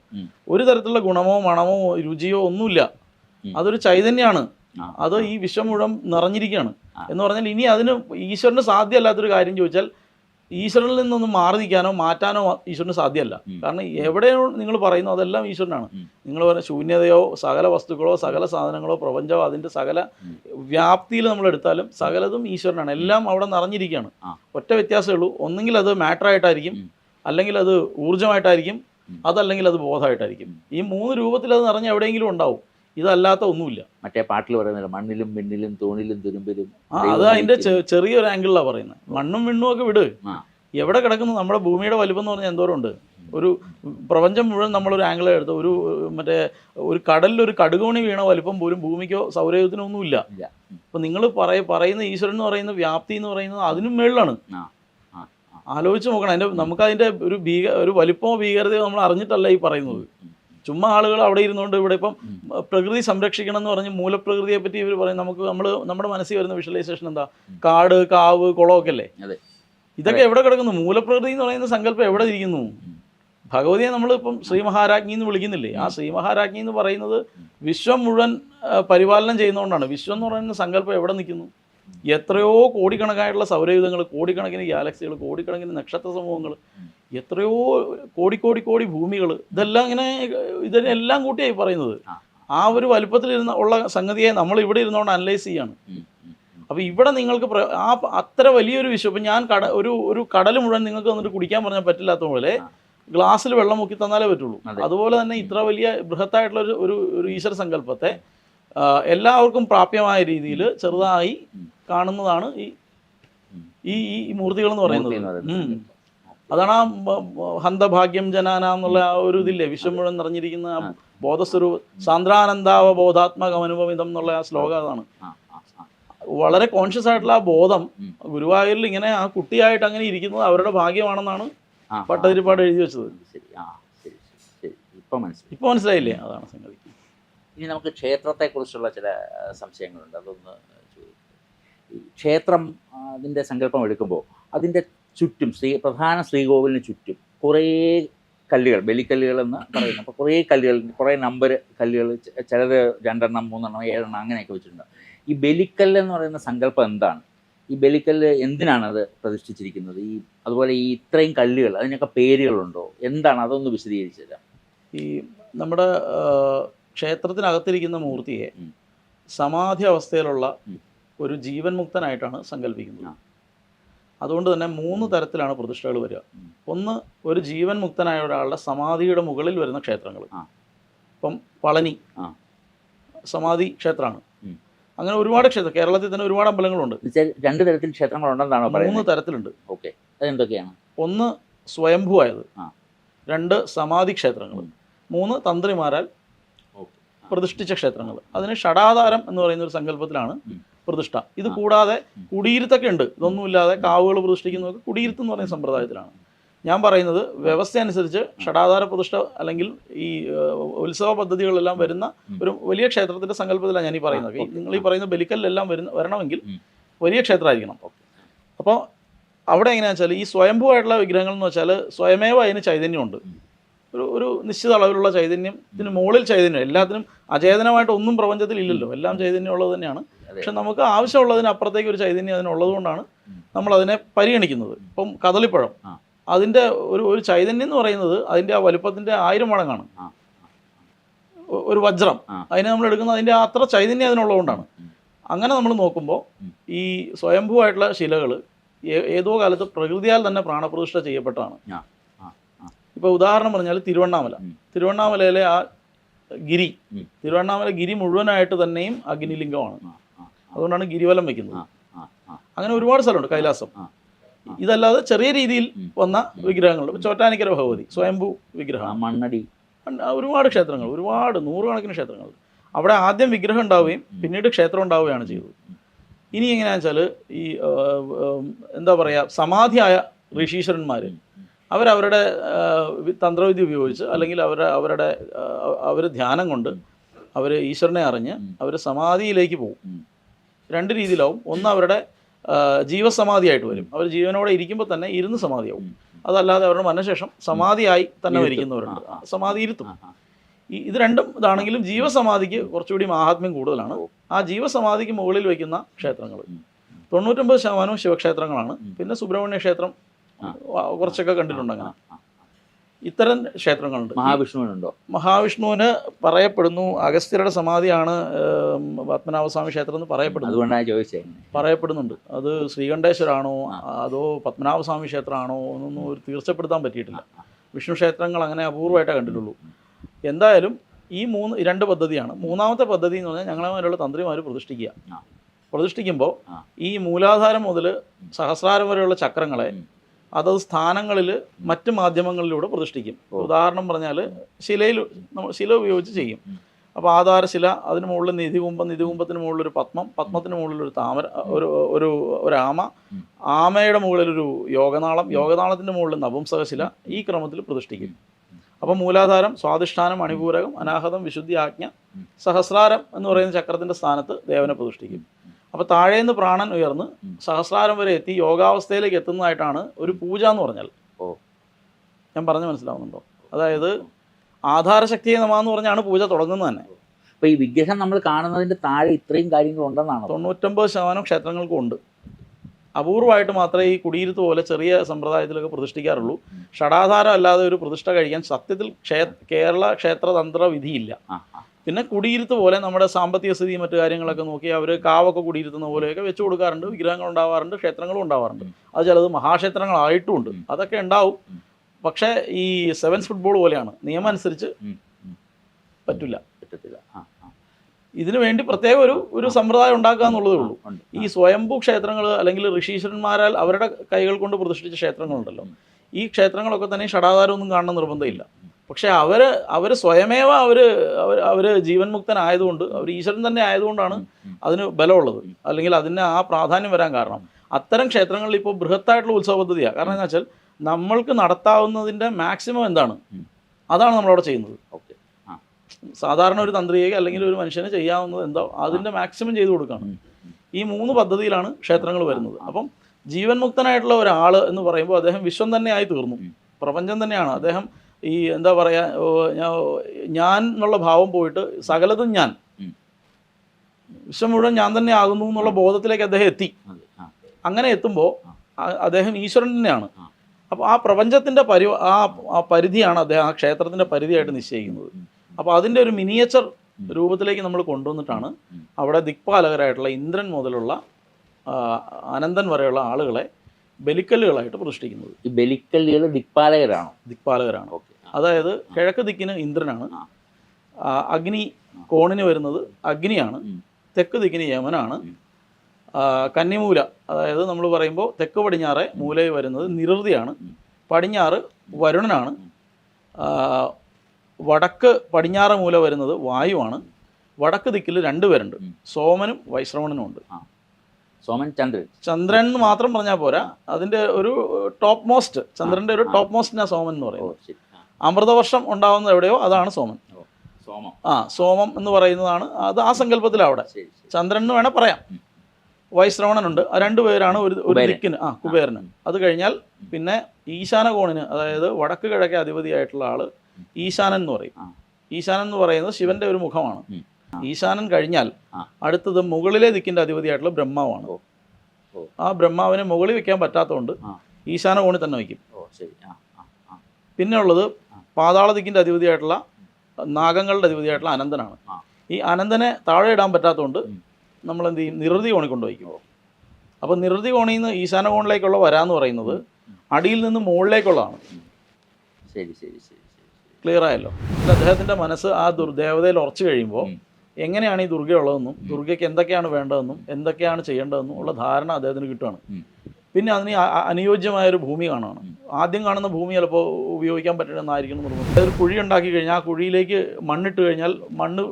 ഒരു തരത്തിലുള്ള ഗുണമോ മണമോ രുചിയോ ഒന്നുമില്ല. അതൊരു ചൈതന്യമാണ്. അത് ഈ വിശ്വം മുഴുവൻ നിറഞ്ഞിരിക്കുകയാണ്. എന്ന് പറഞ്ഞാൽ ഇനി അതിന് ഈശ്വരന് സാധ്യമല്ലാത്തൊരു കാര്യം ചോദിച്ചാൽ ഈശ്വരനിൽ നിന്നൊന്നും മാറി നിൽക്കാനോ മാറ്റാനോ ഈശ്വരന് സാധ്യമല്ല. കാരണം എവിടെയോ നിങ്ങൾ പറയുന്നു അതെല്ലാം ഈശ്വരനാണ്. നിങ്ങൾ പറഞ്ഞ ശൂന്യതയോ സകല വസ്തുക്കളോ സകല സാധനങ്ങളോ പ്രപഞ്ചമോ അതിന്റെ സകല. വ്യാപ്തിയിൽ നമ്മൾ എടുത്താലും സകലതും ഈശ്വരനാണ്. എല്ലാം അവിടെ നിറഞ്ഞിരിക്കുകയാണ്. ഒറ്റ വ്യത്യാസമേ ഉള്ളൂ. ഒന്നെങ്കിൽ അത് മാറ്റർ ആയിട്ടായിരിക്കും അല്ലെങ്കിൽ അത് ഊർജമായിട്ടായിരിക്കും ഉം. അതല്ലെങ്കിൽ അത് ബോധമായിട്ടായിരിക്കും. ഈ മൂന്ന് രൂപത്തിൽ അത് നിറഞ്ഞ് എവിടെയെങ്കിലും ഉണ്ടാവും. ഇതല്ലാത്ത ഒന്നുമില്ല. മറ്റേ പാട്ടിൽ പറയുന്നില്ല മണ്ണിലും മിണ്ണിലും തോണിലും തുരുമ്പിലും ആ, അത് അതിന്റെ ചെറിയൊരു ആംഗിളിലാണ് പറയുന്നത് മണ്ണും വിണ്ണും ഒക്കെ വിട്. എവിടെ കിടക്കുന്നു? നമ്മുടെ ഭൂമിയുടെ വലിപ്പം എന്ന് പറഞ്ഞാൽ എന്തോരം ഉണ്ട് ഒരു പ്രപഞ്ചം മുഴുവൻ നമ്മളൊരു ആംഗിൾ എടുത്ത് ഒരു മറ്റേ ഒരു കടലിൽ ഒരു കടുകോണി വീണ വലിപ്പം പോലും ഭൂമിക്കോ സൗരയുദ്ധത്തിനോ ഒന്നുമില്ല. അപ്പം നിങ്ങൾ പറയ പറയുന്ന ഈശ്വരൻ എന്ന് പറയുന്ന വ്യാപ്തി എന്ന് പറയുന്നത് അതിനും മേളിലാണ്. ആലോചിച്ച് നോക്കണം. അതിന്റെ നമുക്ക് അതിന്റെ ഒരു ഭീക ഒരു വലിപ്പമോ ഭീകരതയോ നമ്മൾ അറിഞ്ഞിട്ടല്ല ഈ പറയുന്നത്. ചുമ്മാ ആളുകൾ അവിടെ ഇരുന്നുകൊണ്ട് ഇവിടെ ഇപ്പം പ്രകൃതി സംരക്ഷിക്കണം എന്ന് പറഞ്ഞ് മൂലപ്രകൃതിയെ പറ്റി ഇവർ പറയും. നമുക്ക് നമ്മൾ നമ്മുടെ മനസ്സിൽ വരുന്ന വിഷ്വലൈസേഷൻ എന്താ? കാട് കാവ് കുളമൊക്കെ അല്ലേ അതെ. ഇതൊക്കെ എവിടെ കിടക്കുന്നു? മൂലപ്രകൃതി എന്ന് പറയുന്ന സങ്കല്പം എവിടെ ഇരിക്കുന്നു? ഭഗവതിയെ നമ്മളിപ്പം ശ്രീ മഹാരാജ്ഞി എന്ന് വിളിക്കുന്നില്ലേ? ആ ശ്രീ മഹാരാജ്ഞി എന്ന് പറയുന്നത് വിശ്വം മുഴുവൻ പരിപാലനം ചെയ്യുന്നതുകൊണ്ടാണ് വിശ്വം എന്ന് പറയുന്ന സങ്കല്പം എവിടെ നിൽക്കുന്നു? എത്രയോ കോടിക്കണക്കായിട്ടുള്ള സൗരയുധങ്ങൾ കോടിക്കണക്കിന് ഗാലക്സികൾ കോടിക്കണക്കിന് നക്ഷത്ര സമൂഹങ്ങൾ എത്രയോ കോടി കോടി കോടി ഭൂമികൾ ഇതെല്ലാം ഇങ്ങനെ ഇതിനെല്ലാം കൂട്ടിയായി പറയുന്നത്. ആ. ഒരു വലുപ്പത്തിലിരുന്ന ഉള്ള സംഗതിയെ നമ്മൾ ഇവിടെ ഇരുന്നുകൊണ്ട് അനലൈസ് ചെയ്യാണ്. അപ്പോൾ ഇവിടെ നിങ്ങൾക്ക് ആ അത്ര വലിയൊരു വിശ്വം ഇപ്പം ഞാൻ കട ഒരു ഒരു കടൽ മുഴുവൻ നിങ്ങൾക്ക് വന്നിട്ട് കുടിക്കാൻ പറഞ്ഞാൽ പറ്റില്ലാത്ത പോലെ ഗ്ലാസ്സിൽ വെള്ളം മുക്കി തന്നാലേ പറ്റുള്ളൂ. അതുപോലെ തന്നെ ഇത്ര വലിയ ബൃഹത്തായിട്ടുള്ള ഒരു ഒരു ഒരു ഈശ്വര സങ്കല്പത്തെ എല്ലാവർക്കും പ്രാപ്യമായ രീതിയിൽ ചെറുതായി കാണുന്നതാണ് ഈ ഈ ഈ മൂർത്തികൾ എന്ന് പറയുന്നത്. അതാണ് ആ ഹന്തഭാഗ്യം ജനാന എന്നുള്ള ആ ഒരു ഇതില്ലേ? വിശ്വം മുഴുവൻ നിറഞ്ഞിരിക്കുന്ന ആ. ബോധസ്വരൂപ സാന്ദ്രാനന്ദാവ ബോധാത്മകമനുഭവിതം എന്നുള്ള ആ ശ്ലോകം അതാണ്. വളരെ കോൺഷ്യസ് ആയിട്ടുള്ള ആ ബോധം ഗുരുവായൂരിൽ ഇങ്ങനെ ആ കുട്ടിയായിട്ട് അങ്ങനെ ഇരിക്കുന്നത് അവരുടെ ഭാഗ്യമാണെന്നാണ്. പട്ടതിരിപ്പാട് എഴുതി വെച്ചത്. ഇപ്പം മനസ്സിലായി. ഇപ്പൊ മനസ്സിലായില്ലേ? അതാണ് സംഗതി. ഇനി നമുക്ക് ക്ഷേത്രത്തെക്കുറിച്ചുള്ള ചില സംശയങ്ങളുണ്ട്. അതൊന്ന് ക്ഷേത്രം അതിന്റെ അതിന്റെ സങ്കല്പം എടുക്കുമ്പോൾ അതിന്റെ ചുറ്റും ശ്രീ പ്രധാന ശ്രീകോവിലിന് ചുറ്റും കുറേ കല്ലുകൾ ബലിക്കല്ലുകൾ എന്ന് പറയുന്നത് അപ്പോൾ കുറേ കല്ലുകൾ കുറേ നമ്പർ കല്ലുകൾ ചിലത് രണ്ടെണ്ണം മൂന്നെണ്ണം ഏഴെണ്ണം അങ്ങനെയൊക്കെ വെച്ചിട്ടുണ്ട്. ഈ ബലിക്കല്ല് എന്ന് പറയുന്ന സങ്കല്പം എന്താണ്? ഈ ബലിക്കല്ല് എന്തിനാണ് അത് പ്രതിഷ്ഠിച്ചിരിക്കുന്നത്? ഈ അതുപോലെ ഈ ഇത്രയും കല്ലുകൾ അതിനൊക്കെ പേരുകളുണ്ടോ? എന്താണ്? അതൊന്ന് വിശദീകരിച്ചു തരാം. ഈ നമ്മുടെ ക്ഷേത്രത്തിനകത്തിരിക്കുന്ന മൂർത്തിയെ സമാധി അവസ്ഥയിലുള്ള ഒരു ജീവൻ മുക്തനായിട്ടാണ് സങ്കല്പിക്കുന്നത്. അതുകൊണ്ട് തന്നെ മൂന്ന് തരത്തിലാണ് പ്രതിഷ്ഠകൾ വരിക. ഒന്ന് ഒരു ജീവൻ മുക്തനായ ഒരാളുടെ സമാധിയുടെ മുകളിൽ വരുന്ന ക്ഷേത്രങ്ങൾ. ഇപ്പം പളനി സമാധി ക്ഷേത്രമാണ്. അങ്ങനെ ഒരുപാട് ക്ഷേത്രം കേരളത്തിൽ തന്നെ ഒരുപാട് അമ്പലങ്ങളുണ്ട്. രണ്ട് തരത്തിൽ ക്ഷേത്രങ്ങളുണ്ടെന്നാണ് മൂന്ന് തരത്തിലുണ്ട്. ഓക്കെ. അതെന്തൊക്കെയാണ്? ഒന്ന് സ്വയംഭുവായത്. രണ്ട് സമാധി ക്ഷേത്രങ്ങൾ. മൂന്ന് തന്ത്രിമാരാൽ പ്രതിഷ്ഠിച്ച ക്ഷേത്രങ്ങൾ. അതിന് ഷടാധാരം എന്ന് പറയുന്ന ഒരു സങ്കല്പത്തിലാണ്. പ്രതിഷ്ഠ. ഇത് കൂടാതെ. കുടിയിരുത്തൊക്കെ ഉണ്ട്. ഇതൊന്നുമില്ലാതെ കാവുകൾ പ്രതിഷ്ഠിക്കുന്നതൊക്കെ കുടിയിരുത്ത് എന്ന് പറയുന്ന സമ്പ്രദായത്തിലാണ്. ഞാൻ പറയുന്നത് വ്യവസ്ഥ അനുസരിച്ച് ഷടാധാര പ്രതിഷ്ഠ അല്ലെങ്കിൽ ഈ ഉത്സവ പദ്ധതികളെല്ലാം വരുന്ന ഒരു വലിയ ക്ഷേത്രത്തിന്റെ സങ്കല്പത്തിലാണ് ഞാൻ ഈ പറയുന്നത് നിങ്ങൾ ഈ പറയുന്ന ബലിക്കല്ലെല്ലാം വരുന്ന വരണമെങ്കിൽ വലിയ ക്ഷേത്രമായിരിക്കണം. അപ്പോൾ അവിടെ എങ്ങനെയാണെന്ന് വെച്ചാൽ ഈ സ്വയംഭൂവായിട്ടുള്ള വിഗ്രഹങ്ങൾ എന്ന് വെച്ചാൽ സ്വയമേവ അതിന് ചൈതന്യമുണ്ട്. ഒരു ഒരു നിശ്ചിത അളവിലുള്ള ചൈതന്യത്തിന് മുകളിൽ ചൈതന്യം എല്ലാത്തിനും അചേതനമായിട്ട് ഒന്നും പ്രപഞ്ചത്തിൽ ഇല്ലല്ലോ. എല്ലാം ചൈതന്യമുള്ളത് തന്നെയാണ്. പക്ഷെ നമുക്ക് ആവശ്യമുള്ളതിന് അപ്പുറത്തേക്ക് ഒരു ചൈതന്യം അതിനുള്ളത് കൊണ്ടാണ് നമ്മൾ അതിനെ പരിഗണിക്കുന്നത് ഇപ്പം കദളിപ്പഴം. അതിന്റെ അതിന്റെ ഒരു ഒരു ചൈതന്യം എന്ന് പറയുന്നത് അതിന്റെ ആ വലുപ്പത്തിന്റെ ആയിരം മടങ്ങാണ്. ഒരു വജ്രം. അതിനെ നമ്മൾ എടുക്കുന്നത് അതിന്റെ അത്ര ചൈതന്യം അതിനുള്ളതുകൊണ്ടാണ്. അങ്ങനെ നമ്മൾ നോക്കുമ്പോൾ ഈ സ്വയംഭൂവായിട്ടുള്ള ശിലകൾ ഏതോ കാലത്ത് പ്രകൃതിയാൽ തന്നെ പ്രാണപ്രതിഷ്ഠ ചെയ്യപ്പെട്ടതാണ്. ഇപ്പോൾ ഉദാഹരണം പറഞ്ഞാൽ തിരുവണ്ണാമല. തിരുവണ്ണാമലയിലെ ആ ഗിരി. തിരുവണ്ണാമല ഗിരി മുഴുവനായിട്ട് തന്നെയും അഗ്നിലിംഗമാണ്. അതുകൊണ്ടാണ് ഗിരിവലം വെക്കുന്നത്. അങ്ങനെ ഒരുപാട് സ്ഥലമുണ്ട് കൈലാസം. ഇതല്ലാതെ ചെറിയ രീതിയിൽ വന്ന വിഗ്രഹങ്ങളുണ്ട്. ചോറ്റാനിക്കര ഭഗവതി സ്വയംഭൂ വിഗ്രഹം. മണ്ണടി. ഒരുപാട് ക്ഷേത്രങ്ങൾ ഒരുപാട് നൂറുകണക്കിന് ക്ഷേത്രങ്ങളുണ്ട്. അവിടെ ആദ്യം വിഗ്രഹം ഉണ്ടാവുകയും പിന്നീട് ക്ഷേത്രം ഉണ്ടാവുകയാണ് ചെയ്തത്. ഇനി എങ്ങനെയാണെന്ന് വെച്ചാൽ ഈ എന്താ പറയുക സമാധിയായ ഋഷീശ്വരന്മാർ. അവരവരുടെ തന്ത്രവിദ്യ ഉപയോഗിച്ച് അല്ലെങ്കിൽ അവരുടെ അവരുടെ അവർ ധ്യാനം കൊണ്ട് അവർ ഈശ്വരനെ അറിഞ്ഞ് അവർ സമാധിയിലേക്ക് പോകും. രണ്ട് രീതിയിലാവും. ഒന്ന് അവരുടെ ജീവസമാധിയായിട്ട് വരും. അവർ ജീവനോടെ ഇരിക്കുമ്പോൾ തന്നെ ഇരുന്ന് സമാധിയാവും. അതല്ലാതെ അവരുടെ മരണശേഷം സമാധിയായി തന്നെ വരിക്കുന്നവരുണ്ട് മരിക്കുന്നവരുണ്ട്. സമാധി ഇരുത്തും. ഇത് രണ്ടും ഇതാണെങ്കിലും ജീവസമാധിക്ക് കുറച്ചുകൂടി മാഹാത്മ്യം കൂടുതലാണ്. ആ ജീവസമാധിക്ക് മുകളിൽ വയ്ക്കുന്ന ക്ഷേത്രങ്ങൾ. തൊണ്ണൂറ്റൊമ്പത് ശതമാനവും ശിവക്ഷേത്രങ്ങളാണ്. പിന്നെ സുബ്രഹ്മണ്യ ക്ഷേത്രം കുറച്ചൊക്കെ കണ്ടിട്ടുണ്ട് അങ്ങനെ. ഇത്തരം ക്ഷേത്രങ്ങളുണ്ട്. മഹാവിഷ്ണുവിനുണ്ടോ? മഹാവിഷ്ണുവിന് പറയപ്പെടുന്നു അഗസ്ത്യരുടെ സമാധിയാണ് പത്മനാഭസ്വാമി ക്ഷേത്രം എന്ന് പറയപ്പെടുന്നു. അതുകൊണ്ടാണ് ചോദിച്ചത് പറയപ്പെടുന്നുണ്ട്. അത് ശ്രീകണ്ഠേശ്വരാണോ. അതോ പത്മനാഭസ്വാമി ക്ഷേത്രമാണോ എന്നൊന്നും ഒരു തീർച്ചപ്പെടുത്താൻ പറ്റിയിട്ടില്ല. വിഷ്ണു ക്ഷേത്രങ്ങൾ അങ്ങനെ അപൂർവമായിട്ടേ കണ്ടിട്ടുള്ളൂ. എന്തായാലും ഈ മൂന്ന് രണ്ട് പദ്ധതിയാണ്. മൂന്നാമത്തെ പദ്ധതി എന്ന് പറഞ്ഞാൽ ഞങ്ങളെ മേലുള്ള തന്ത്രിമാർ പ്രതിഷ്ഠിക്കുക. പ്രതിഷ്ഠിക്കുമ്പോൾ ഈ മൂലാധാരം മുതൽ സഹസ്രാരം വരെയുള്ള ചക്രങ്ങളെ. അതത് സ്ഥാനങ്ങളിൽ മറ്റ് മാധ്യമങ്ങളിലൂടെ പ്രതിഷ്ഠിക്കും. ഉദാഹരണം പറഞ്ഞാൽ ശിലയിൽ നമ്മൾ ശില ഉപയോഗിച്ച് ചെയ്യും. അപ്പോൾ ആധാരശില അതിന് മുകളിൽ നിധികുംഭം നിധികുംഭത്തിന് മുകളിൽ ഒരു പത്മം പത്മത്തിന് മുകളിൽ ഒരു താമര ഒരു ഒരു ഒരു ആമ. ആമയുടെ മുകളിൽ ഒരു യോഗനാളം യോഗനാളത്തിന്റെ മുകളിൽ നപുംസകശില ഈ ക്രമത്തിൽ പ്രതിഷ്ഠിക്കും. അപ്പം മൂലാധാരം സ്വാധിഷ്ഠാനം അണിപൂരകം അനാഹതം വിശുദ്ധി ആജ്ഞ സഹസ്രാരം എന്ന് പറയുന്ന ചക്രത്തിന്റെ സ്ഥാനത്ത് ദേവനെ പ്രതിഷ്ഠിക്കും. അപ്പോൾ താഴേന്ന് പ്രാണൻ ഉയർന്ന്. സഹസ്രാരം വരെ എത്തി യോഗാവസ്ഥയിലേക്ക് എത്തുന്നതായിട്ടാണ് ഒരു പൂജ എന്ന് പറഞ്ഞാൽ. ഓ. ഞാൻ പറഞ്ഞു മനസ്സിലാവുന്നുണ്ടോ? അതായത് ആധാരശക്തിയെ നമാന്ന് പറഞ്ഞാണ് പൂജ തുടങ്ങുന്നത് തന്നെ. അപ്പം ഈ വിഗ്രഹം നമ്മൾ കാണുന്നതിന്റെ താഴെ ഇത്രയും കാര്യങ്ങൾ ഉണ്ടെന്നാണ്? തൊണ്ണൂറ്റൊമ്പത് ശതമാനം ക്ഷേത്രങ്ങൾക്കും ഉണ്ട്. അപൂർവമായിട്ട് മാത്രമേ ഈ കുടിയിരുത്ത് പോലെ ചെറിയ സമ്പ്രദായത്തിലൊക്കെ പ്രതിഷ്ഠിക്കാറുള്ളൂ. ഷടാധാരം അല്ലാതെ ഒരു പ്രതിഷ്ഠ കഴിക്കാൻ സത്യത്തിൽ ക്ഷേ കേരള ക്ഷേത്രതന്ത്ര വിധിയില്ല. പിന്നെ കുടിയിരുത്ത് പോലെ നമ്മുടെ സാമ്പത്തിക സ്ഥിതി മറ്റു കാര്യങ്ങളൊക്കെ നോക്കി അവർ കാവൊക്കെ കുടിയിരുത്തുന്ന പോലെയൊക്കെ വെച്ചു കൊടുക്കാറുണ്ട് വിഗ്രഹങ്ങൾ ഉണ്ടാവാറുണ്ട് ക്ഷേത്രങ്ങളും ഉണ്ടാവാറുണ്ട്. അത് ചിലത് മഹാക്ഷേത്രങ്ങളായിട്ടും ഉണ്ട് അതൊക്കെ ഉണ്ടാവും. പക്ഷേ ഈ സെവൻസ് ഫുട്ബോൾ പോലെയാണ്. നിയമം അനുസരിച്ച്. പറ്റില്ല. പറ്റത്തില്ല. ഇതിനു വേണ്ടി പ്രത്യേക ഒരു ഒരു സമ്പ്രദായം ഉണ്ടാക്കുക എന്നുള്ളതേ ഉള്ളൂ. ഈ സ്വയംഭൂ ക്ഷേത്രങ്ങൾ അല്ലെങ്കിൽ ഋഷീശ്വരന്മാരാൽ അവരുടെ കൈകൾ കൊണ്ട് പ്രതിഷ്ഠിച്ച ക്ഷേത്രങ്ങളുണ്ടല്ലോ. ഈ ക്ഷേത്രങ്ങളൊക്കെ തന്നെ ഷടാധാരമൊന്നും കാണണം നിർബന്ധമില്ല. പക്ഷേ അവർ അവർ സ്വയമേവ അവർ അവർ അവർ ജീവൻ മുക്തനായതുകൊണ്ട് അവർ ഈശ്വരൻ തന്നെ ആയതുകൊണ്ടാണ് അതിന് ബലമുള്ളത്. അല്ലെങ്കിൽ അതിന് ആ പ്രാധാന്യം വരാൻ കാരണം. അത്തരം ക്ഷേത്രങ്ങളിൽ ഇപ്പോൾ ബൃഹത്തായിട്ടുള്ള ഉത്സവ പദ്ധതിയാണ് കാരണം എന്താ വെച്ചാൽ നമ്മൾക്ക് നടത്താവുന്നതിന്റെ മാക്സിമം എന്താണ്. അതാണ് നമ്മളവിടെ ചെയ്യുന്നത്. ഓക്കെ. സാധാരണ ഒരു തന്ത്രിയെ അല്ലെങ്കിൽ ഒരു മനുഷ്യന് ചെയ്യാവുന്നത് എന്തോ അതിന്റെ മാക്സിമം ചെയ്തു കൊടുക്കുകയാണ്. ഈ മൂന്ന് പദ്ധതിയിലാണ് ക്ഷേത്രങ്ങൾ വരുന്നത്. അപ്പം ജീവൻ മുക്തനായിട്ടുള്ള ഒരാൾ എന്ന് പറയുമ്പോൾ അദ്ദേഹം വിശ്വം തന്നെയായി തീർന്നു. ഉം. പ്രപഞ്ചം തന്നെയാണ്. അദ്ദേഹം ഈ എന്താ പറയാ ഞാൻ ഞാൻ എന്നുള്ള ഭാവം പോയിട്ട് സകലതും ഞാൻ. വിശ്വം മുഴുവൻ ഞാൻ തന്നെ ആകുന്നു എന്നുള്ള ബോധത്തിലേക്ക് അദ്ദേഹം എത്തി. അങ്ങനെ എത്തുമ്പോൾ അദ്ദേഹം ഈശ്വരൻ തന്നെയാണ്. അപ്പോൾ ആ പ്രപഞ്ചത്തിന്റെ പരി ആ പരിധിയാണ് അദ്ദേഹം ആ ക്ഷേത്രത്തിന്റെ പരിധിയായിട്ട് നിശ്ചയിക്കുന്നത്. അപ്പോൾ അതിന്റെ ഒരു മിനിയേച്ചർ രൂപത്തിലേക്ക് നമ്മൾ കൊണ്ടുവന്നിട്ടാണ് അവിടെ ദിക്പാലകരായിട്ടുള്ള ഇന്ദ്രൻ മുതലുള്ള അനന്തൻ വരെയുള്ള ആളുകളെ ബലിക്കല്ലുകളായിട്ട് പ്രതിഷ്ഠിക്കുന്നത്. ഈ ബലിക്കല്ലുകൾ ദിക്പാലകരാണോ? ദിക്പാലകരാണ്. ഓക്കെ അതായത് കിഴക്ക് ദിക്കിന് ഇന്ദ്രനാണ്. അഗ്നി കോണിന് വരുന്നത് അഗ്നിയാണ്. തെക്ക് ദിക്കിന് യമനാണ്. കന്നിമൂല അതായത് നമ്മൾ പറയുമ്പോൾ തെക്ക് പടിഞ്ഞാറെ മൂലയിൽ വരുന്നത് നിരൃതിയാണ്. പടിഞ്ഞാറ് വരുണനാണ്. വടക്ക് പടിഞ്ഞാറ് മൂല വരുന്നത് വായുവാണ്. വടക്ക് ദിക്കിൽ രണ്ടുപേരുണ്ട് സോമനും വൈശ്രവണനും ഉണ്ട്. സോമൻ ചന്ദ്രൻ. ചന്ദ്രൻ എന്ന് മാത്രം പറഞ്ഞാൽ പോരാ. അതിന്റെ ഒരു ടോപ്പ് മോസ്റ്റ് ചന്ദ്രന്റെ ഒരു ടോപ്പ് മോസ്റ്റിനാ സോമൻ എന്ന് പറയുന്നത്. അമൃതവർഷം ഉണ്ടാവുന്നത് എവിടെയോ അതാണ് സോമൻ. സോമം. ആ സോമം എന്ന് പറയുന്നതാണ്. അത് ആ സങ്കല്പത്തിലാണ് അവിടെ. ചന്ദ്രൻ എന്ന് വേണേൽ പറയാം. വൈശ്രവണൻ വൈശ്രവണനുണ്ട് ആ രണ്ടുപേരാണ് ഒരു ഒരു ദിക്കിന്. ആ കുബേരന്. അത് കഴിഞ്ഞാൽ പിന്നെ ഈശാന കോണിന് അതായത് വടക്ക് കിഴക്കേ അധിപതിയായിട്ടുള്ള ആൾ ഈശാനൻ എന്ന് പറയും. ഈശാനൻ എന്ന് പറയുന്നത് ശിവന്റെ ഒരു മുഖമാണ്. ഈശാനൻ കഴിഞ്ഞാൽ അടുത്തത് മുകളിലെ ദിക്കിന്റെ അധിപതിയായിട്ടുള്ള ബ്രഹ്മാവാണ്. ആ ബ്രഹ്മാവിനെ മുകളിൽ വെക്കാൻ പറ്റാത്തതുകൊണ്ട് ഈശാന കോണിൽ തന്നെ വയ്ക്കും. പിന്നെ ഉള്ളത്. പാതാള ദിക്കിന്റെ അധിപതിയായിട്ടുള്ള നാഗങ്ങളുടെ അധിപതിയായിട്ടുള്ള അനന്തനാണ്. ഈ അനന്തനെ താഴെ ഇടാൻ പറ്റാത്തതുകൊണ്ട് നമ്മൾ എന്ത് ചെയ്യും? നിറുതി കോണി കൊണ്ടുവയ്ക്കും അപ്പോൾ നിറുതി കോണിൽ നിന്ന് ഈശാന കോണിലേക്കുള്ള വരാന്ന് പറയുന്നത് അടിയിൽ നിന്ന് മുകളിലേക്കുള്ളതാണ്. ശരി ശരി ശരി ക്ലിയർ ആയല്ലോ? അദ്ദേഹത്തിന്റെ അദ്ദേഹത്തിന്റെ മനസ്സ് ആ ദുർദേവതയിൽ ഉറച്ചു കഴിയുമ്പോൾ. എങ്ങനെയാണ് ഈ ദുർഗയുള്ളതെന്നും ദുർഗയ്ക്ക് എന്തൊക്കെയാണ് വേണ്ടതെന്നും എന്തൊക്കെയാണ് ചെയ്യേണ്ടതെന്നും ഉള്ള ധാരണ അദ്ദേഹത്തിന് കിട്ടുകയാണ് പിന്നെ അതിന് അ- അ- ഒരു ഭൂമി കാണുകയാണ് ആദ്യം കാണുന്ന ഭൂമി ചിലപ്പോൾ ഉപയോഗിക്കാൻ പറ്റണമെന്നായിരിക്കണം നിർബന്ധം പറഞ്ഞു ഒരു കുഴി ഉണ്ടാക്കി കഴിഞ്ഞാൽ ആ കുഴിയിലേക്ക് മണ്ണിട്ട് കഴിഞ്ഞാൽ മണ്ണ്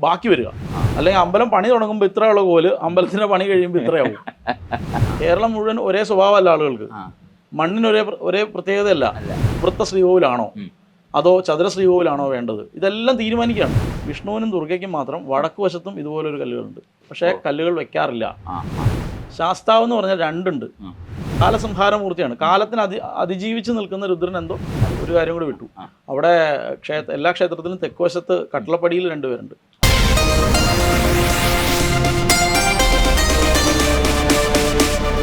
ബാക്കി വരിക. അല്ലെങ്കിൽ അമ്പലം പണി തുടങ്ങുമ്പോൾ ഇത്രയുള്ള കോൽ അമ്പലത്തിന്റെ പണി കഴിയുമ്പോൾ ഇത്രയാവും കേരളം മുഴുവൻ ഒരേ സ്വഭാവമല്ല ആളുകൾക്ക്. മണ്ണിന് ഒരേ ഒരേ പ്രത്യേകതയല്ല. വൃത്ത ശ്രീകോവിലാണോ. അതോ ചതുര ശ്രീകോവിലാണോ വേണ്ടത്? ഇതെല്ലാം തീരുമാനിക്കുകയാണ്. വിഷ്ണുവിനും ദുർഗയ്ക്കും മാത്രം വടക്ക് വശത്തും ഇതുപോലൊരു കല്ലുകളുണ്ട്. പക്ഷേ കല്ലുകൾ വെക്കാറില്ല. ശാസ്താവ് എന്ന് പറഞ്ഞാൽ രണ്ടുണ്ട്. കാലസംഹാരമൂർത്തിയാണ്. കാലത്തിന് അതി അതിജീവിച്ച് നിൽക്കുന്ന രുദ്രൻ എന്തോ ഒരു കാര്യം കൂടി വിട്ടു. അവിടെ ക്ഷേത്ര എല്ലാ ക്ഷേത്രത്തിലും തെക്കുവശത്ത് കട്ടിളപ്പടിയിൽ രണ്ടുപേരുണ്ട്.